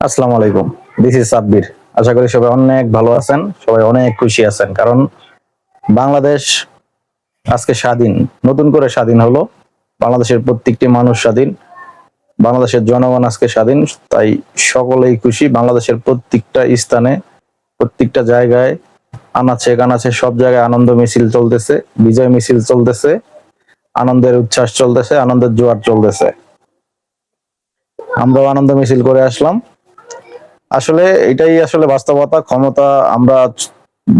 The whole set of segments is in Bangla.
আসসালামু আলাইকুম। This is Sabbir. আশা করি সবাই অনেক ভালো আছেন, সবাই অনেক খুশি আছেন। কারণ বাংলাদেশ আজকে স্বাধীন, নতুন করে স্বাধীন হলো। বাংলাদেশের প্রত্যেকটি মানুষ স্বাধীন, বাংলাদেশের জনগণ আজকে স্বাধীন, তাই সকলেই খুশি। বাংলাদেশের প্রত্যেকটা স্থানে, প্রত্যেকটা জায়গায় আনাচে কানাচে সব জায়গায় আনন্দ মিছিল চলতেছে, বিজয় মিছিল চলতেছে, আনন্দের উচ্ছ্বাস চলতেছে, আনন্দের জোয়ার চলতেছে। আমরাও আনন্দ মিছিল করে আসলাম। আসলে এটাই আসলে বাস্তবতা, ক্ষমতা আমরা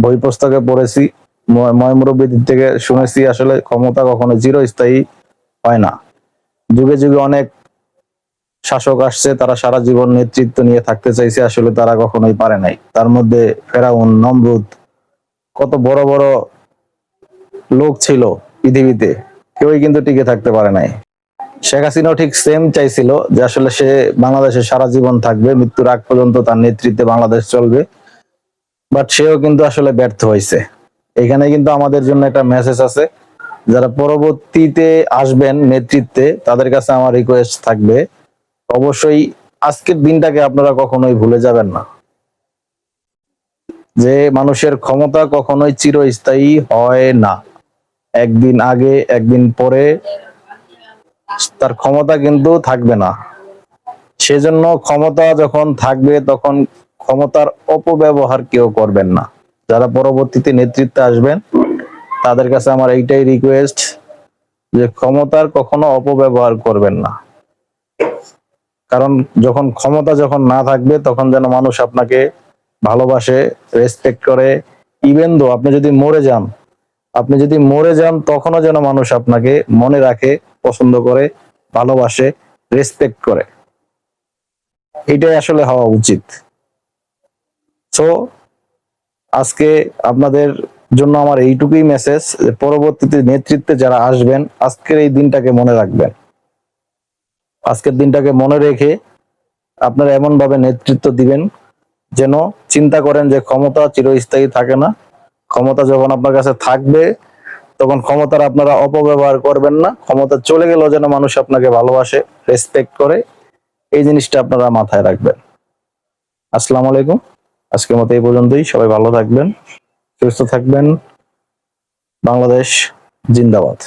বই পুস্তকে পড়েছি ময়- ময় থেকে শুনেছি আসলে ক্ষমতা কখনো চিরস্থায়ী হয় না। যুগে যুগে অনেক শাসক আসছে, তারা সারা জীবন নেতৃত্ব নিয়ে থাকতে চাইছে, আসলে তারা কখনোই পারে নাই। তার মধ্যে ফেরাউন, নমরুদ কত বড় বড় লোক ছিল পৃথিবীতে, কেউই কিন্তু টিকে থাকতে পারে নাই। শেখ হাসিনাও ঠিক সেম চাইছিল যে আসলে সে বাংলাদেশে সারা জীবন থাকবে, মৃত্যুর আগ পর্যন্ত তার নেতৃত্বে বাংলাদেশ চলবে। বাট সেও কিন্তু আসলে ব্যর্থ হয়েছে। এখানে কিন্তু আমাদের জন্য একটা মেসেজ আছে। যারা পরবর্তীতে আসবেন নেতৃত্বে, তাদের কাছে আমার রিকোয়েস্ট থাকবে, অবশ্যই আজকের দিনটাকে আপনারা কখনোই ভুলে যাবেন না। যে মানুষের ক্ষমতা কখনোই চিরস্থায়ী হয় না। একদিন আগে, একদিন পরে তার ক্ষমতা কিন্তু থাকবে না। সেজন্য ক্ষমতা যখন থাকবে, তখন ক্ষমতার অপব্যবহার কেউ করবেন না। যারা পরবর্তীতে নেতৃত্বে আসবেন, তাদের কাছে আমার এইটাই রিকোয়েস্ট যে ক্ষমতার কখনো অপব্যবহার করবেন না। কারণ যখন ক্ষমতা যখন না থাকবে, তখন যেন মানুষ আপনাকে ভালোবাসে রেসপেক্ট করে। ইভেন দো আপনি যদি মরে যান, আপনি যদি মরে যান, তখনও যেন মানুষ আপনাকে মনে রাখে পছন্দ করে, ভালোবাসে রেসপেক্ট করে। এটাই আসলে হওয়া উচিত। সো আজকে আপনাদের জন্য আমার এইটুকুই মেসেজ যে পরবর্তীতে নেতৃত্বে যারা আসবেন, আজকের এই দিনটাকে মনে রাখবেন। আজকের দিনটাকে মনে রেখে আপনারা এমন ভাবে নেতৃত্ব দিবেন যেন চিন্তা করেন যে ক্ষমতা চিরস্থায়ী থাকে না। ক্ষমতা যখন আপনার কাছে থাকবে তখন ক্ষমতার আপনারা অপব্যবহার করবেন না। ক্ষমতা চলে গেলেও যেন মানুষ আপনাকে ভালোবাসে রেসপেক্ট করে, এই জিনিসটা আপনারা মাথায় রাখবেন। আসসালামু আলাইকুম। আজকের মতো এই পর্যন্তই। সবাই ভালো থাকবেন, সুস্থ থাকবেন। বাংলাদেশ জিন্দাবাদ।